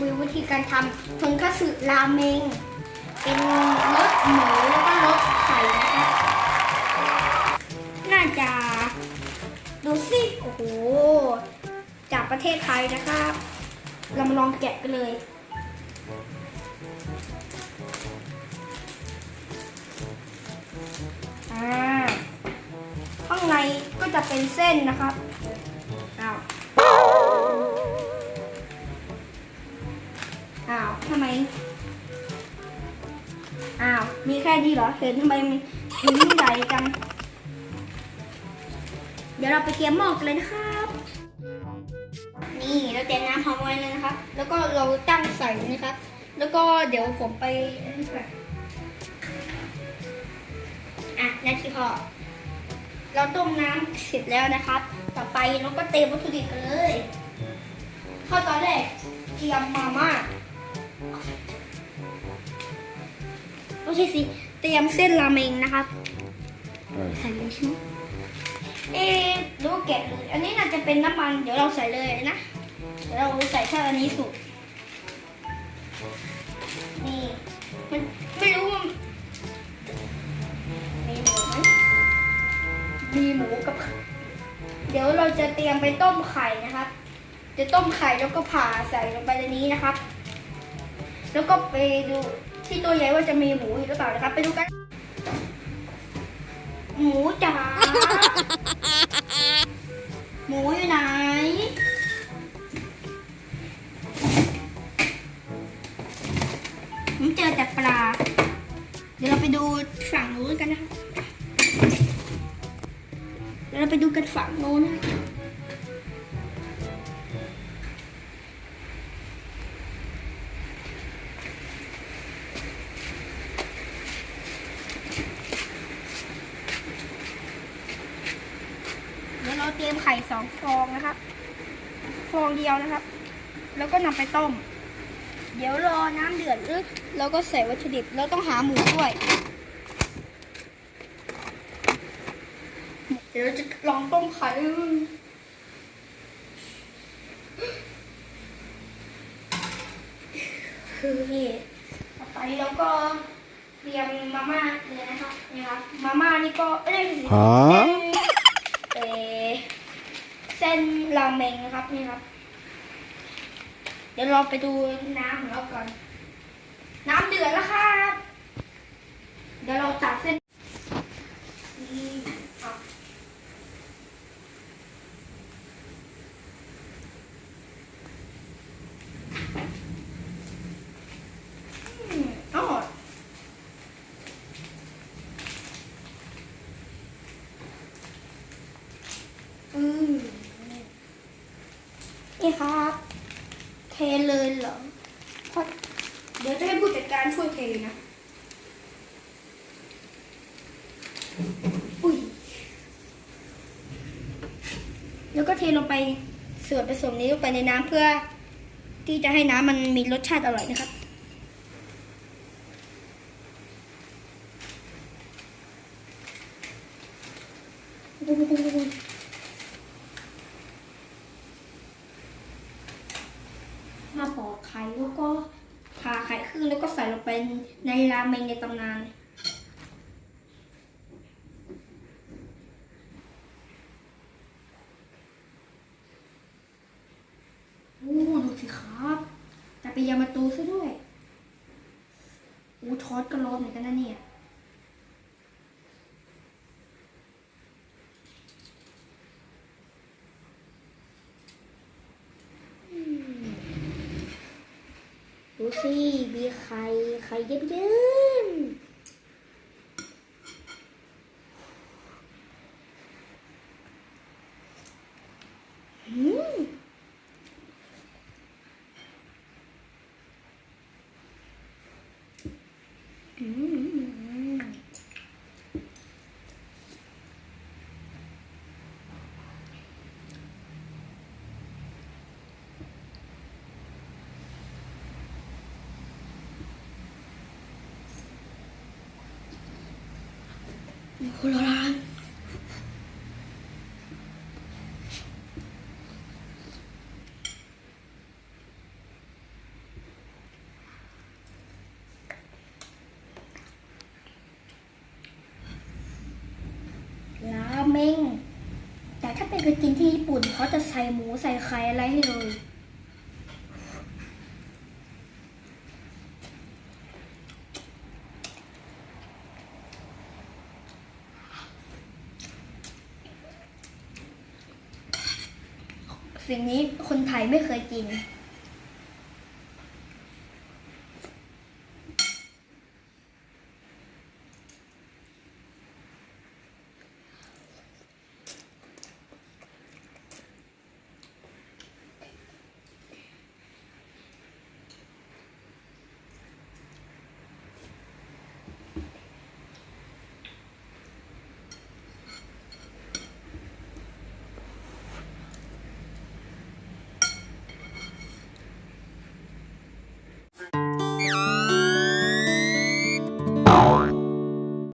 วิววิธีการทำทงคัตสึราเมง เป็นรสหมูแล้วก็รสไข่นะคะ น่าจะดูสิโอ้โห จากประเทศไทยนะครับเรามาลองแกะกันเลยอ่าข้างในก็จะเป็นเส้นนะครับำไม อ้าว มีแค่นี้เหรอ เห็นทำไมมันถึงใหญ่จัง เดี๋ยวเราไปเตรียมหม้อกันเลยนะครับ นี่เราเตรียมน้ำพร้อมไว้เลยนะครับ แล้วก็เราตั้งใส่นะครับ แล้วก็เดี๋ยวผมไปอันนี้ก่อนอะนาทีพอ เราต้มน้ำเสร็จแล้วนะครับ ต่อไปเราก็เตรียมวัตถุดิบกันเลย ข้อตอนแรกเตรียมมาม่า โอเคสิ เตรียมเส้นราเมงนะครับ ใส่เลยใช่ไหมเอ๊ะดูแกะเลยอันนี้น่าจะเป็นน้ำมัน เดี๋ยวเราใส่เลยนะ เดี๋ยวเราใส่แค่อันนี้สุก นี่ มันไม่รู้ว่ามีหมูไหมมีหมูกับไข่เดี๋ยวเราจะเตรียมไปต้มไข่นะครับ จะต้มไข่แล้วก็ผ่าใส่ลงไปในนี้นะครับ แล้วก็ไปดูที่ตัวใหญ่ว่าจะมีหมูอยู่หรือเปล่านะครับ ไปดูกัน หมูจ๋า หมูอยู่ไหน ผมเจอแต่ปลา เดี๋ยวเราไปดูฝั่งนู้นกันนะคะเดี๋ยวเราไปดูกันฝั่งโน้นนะคะ เตรียมไข่สองฟองนะครับ ฟองเดียวนะครับ แล้วก็นำไปต้ม เดี๋ยวรอน้ำเดือดลึกแล้วก็ใส่วัตถุดิบแล้วต้องหาหมูด้วย เดี๋ยวจะลองต้มไข่คือนี่ต่อไปเราก็เตรียมมาม่าเลยนะครับนี่ครับมาม่านี่ก็เอ้ยฮะ เส้นเอ่อเส้นราเมงนะ ครับนี่ครับ เดี๋ยวเราไปดูน้ำของเราก่อน น้ำเดือดแล้วครับ เดี๋ยวเราตัดเส้นอะอืมอร่อยอืม นี่ครับ เทเลยเหรอเพราะเดี๋ยวจะให้ผู้จัดการช่วยเทนะ อุ้ย แล้วก็เทลงไปส่วนผสมนี้ลงไปในน้ำเพื่อที่จะให้น้ำมันมีรสชาติอร่อยนะครับมาปอ ก็ผ่าไข่ครึ่งแล้วก็ใส่ลงไปในราเมงในตำนานโอ้ดูสิครับ แต่เป็นยามาตูซะด้วยโอ้ทอดก็ร้อนเหมือนกันนะเนี่ย ดูสิมีไข่ไข่เยิ้มๆอืมอืม ลาเมงแต่ถ้าเป็นไปกินที่ญี่ปุ่นเขาจะใส่หมูใส่ไข่อะไรให้เลย สิ่งนี้คนไทยไม่เคยกิน